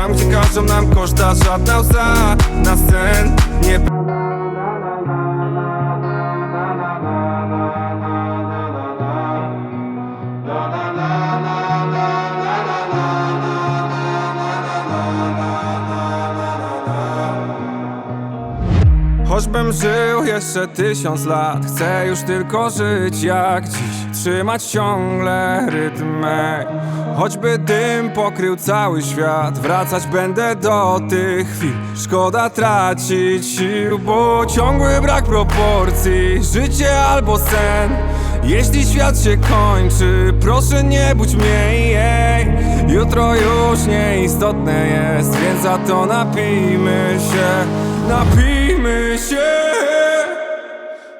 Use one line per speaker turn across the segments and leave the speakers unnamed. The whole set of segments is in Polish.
tam gdzie każą nam koszta Żadna łza. Na sen Nie Choćbym żył jeszcze tysiąc lat Chcę już tylko żyć jak dziś. Trzymać ciągle rytm mej Choćby dym pokrył cały świat Wracać będę do tych chwil. Szkoda tracić sił Bo ciągły brak proporcji. Życie albo sen jeśli świat się kończy, proszę nie budź mnie jej. Jutro już nieistotne jest, więc za to napijmy się. Napijmy się.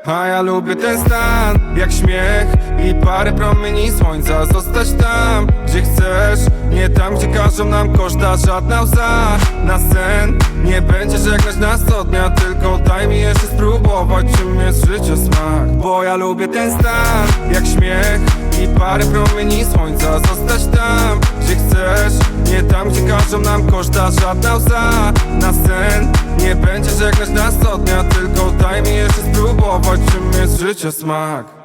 A ja lubię ten stan, jak śmiech i parę promieni słońca Zostać tam, gdzie chcesz, nie tam, gdzie każą nam koszta Żadna łza. Na sen, nie będzie żegnać nas co dnia Tylko daj mi jeszcze spróbować, czym jest życie smak. Bo ja lubię ten stan, jak śmiech. I parę promieni słońca Zostać tam, gdzie chcesz, nie tam, gdzie każą nam koszta Żadna łza. Na sen, nie będzie żegnać nas co dnia Tylko daj mi jeszcze spróbować, czym jest życie smak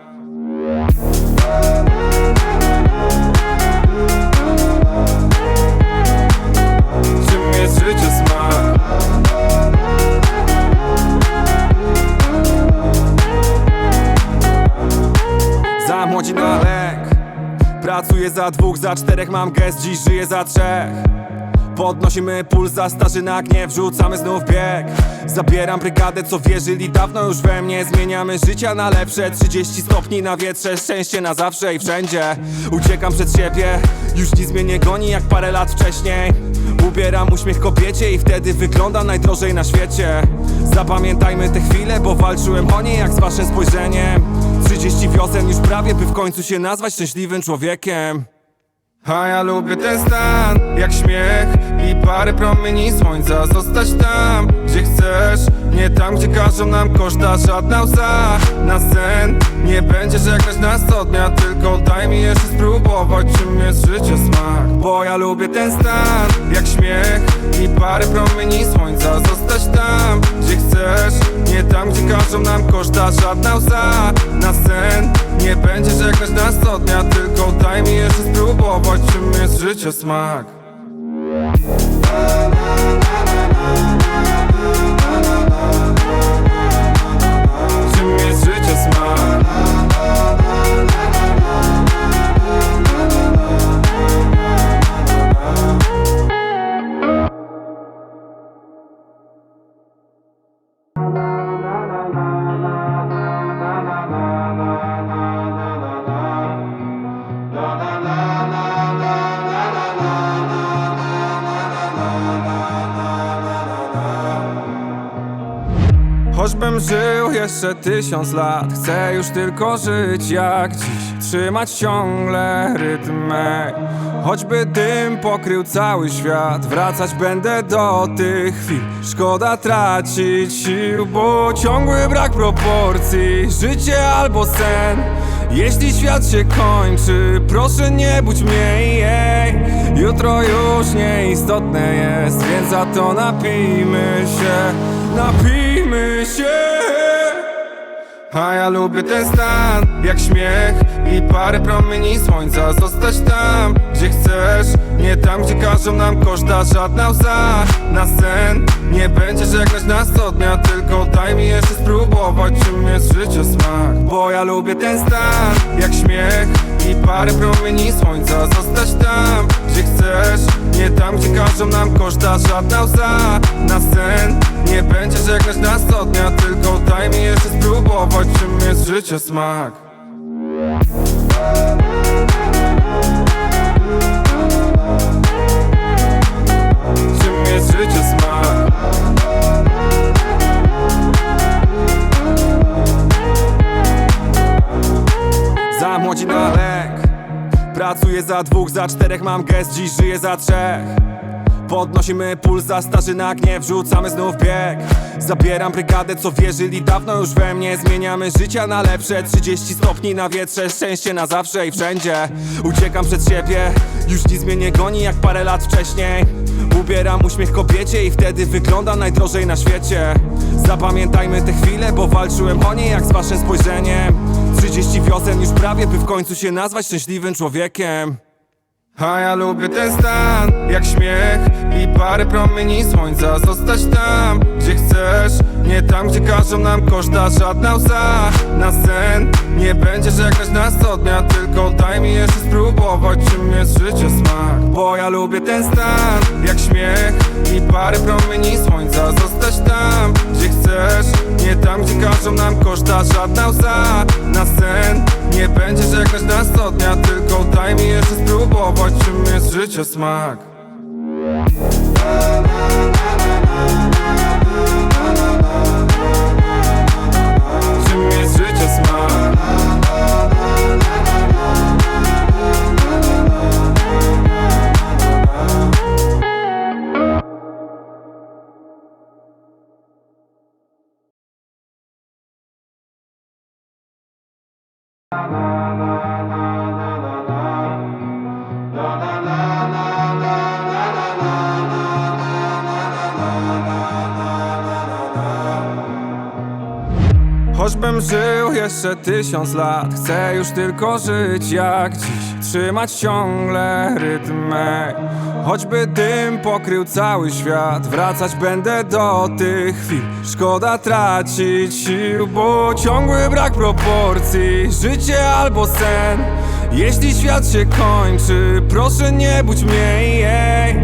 Pracuję za dwóch, za czterech mam gest, dziś żyję za trzech. Podnosimy puls za starzy na gniew, wrzucamy znów bieg. Zabieram brygadę, co wierzyli dawno już we mnie. Zmieniamy życia na lepsze, 30 stopni na wietrze Szczęście na zawsze i wszędzie. Uciekam przed siebie, już nic mnie nie goni jak parę lat wcześniej. Ubieram uśmiech kobiecie i wtedy wyglądam najdrożej na świecie. Zapamiętajmy te chwile, bo walczyłem o nie jak z waszym spojrzeniem 30 wiosen już prawie, by w końcu się nazwać szczęśliwym człowiekiem. A ja lubię ten stan, jak śmiech i parę promieni słońca. Zostać tam, gdzie chcesz, nie tam, gdzie każą nam koszta Żadna łza. Na sen, nie będzie żegnać nas co dnia Tylko daj mi jeszcze spróbować, czym jest życie smak. Bo ja lubię ten stan, jak śmiech i każą nam koszta Żadna łza na sen, nie będzie żegnać nas Tylko daj mi jeszcze spróbować, czym jest życie smak Choćbym żył jeszcze tysiąc lat. Chcę już tylko żyć jak dziś. Trzymać ciągle rytm mej Choćby dym pokrył cały świat Wracać będę do tych chwil. Szkoda tracić sił Bo ciągły brak proporcji. Życie albo sen jeśli świat się kończy, proszę nie budź mnie jej. Jutro już nieistotne jest, więc za to napijmy się Napijmy się a ja lubię ten stan, jak śmiech i parę promieni słońca. Zostać tam, gdzie chcesz, nie tam, gdzie każą nam koszta Żadna łza. Na sen, nie będzie żegnać nas co dnia Tylko daj mi jeszcze spróbować, czym jest życie smak. Bo ja lubię ten stan, jak śmiech i parę promieni słońca. Zostać tam, każą nam koszta Żadna łza na sen, nie będzie żegnać nas co dnia Tylko daj mi jeszcze spróbować, czym jest życie smak. Czym jest życie smak? Za młodzi na lek. Pracuję za dwóch, za czterech mam gest, dziś żyję za trzech Podnosimy puls za starzyna gniew, rzucamy znów bieg. Zabieram brygadę, co wierzyli dawno już we mnie. Zmieniamy życia na lepsze 30 stopni na wietrze, szczęście na zawsze i wszędzie. Uciekam przed siebie, już nic mnie nie goni jak parę lat wcześniej. Ubieram uśmiech kobiecie i wtedy wygląda najdrożej na świecie. Zapamiętajmy te chwile, bo walczyłem o nie jak z waszym spojrzeniem. 30 wiosen już prawie, by w końcu się nazwać szczęśliwym człowiekiem a ja lubię ten stan, jak śmiech i parę promieni słońca. Zostać tam, gdzie chcesz, nie tam, gdzie każą nam koszta Żadna łza. Na sen, nie będzie żegnać nas dnia Tylko daj mi jeszcze spróbować, czym jest życie smak. Bo ja lubię ten stan, jak śmiech i parę promieni słońca. Zostać tam, gdzie chcesz, nie tam, gdzie każą nam koszta Żadna łza. Na sen, nie będzie żegnać nas co dnia Tylko daj mi jeszcze spróbować, czym jest życie smak Czym jest życie smak Choćbym żył jeszcze tysiąc lat Chcę już tylko żyć jak dziś. Trzymać ciągle rytm mej Choćby dym pokrył cały świat Wracać będę do tych chwil. Szkoda tracić sił Bo ciągły brak proporcji. Życie albo sen Jeśli świat się kończy Proszę nie budź mnie jej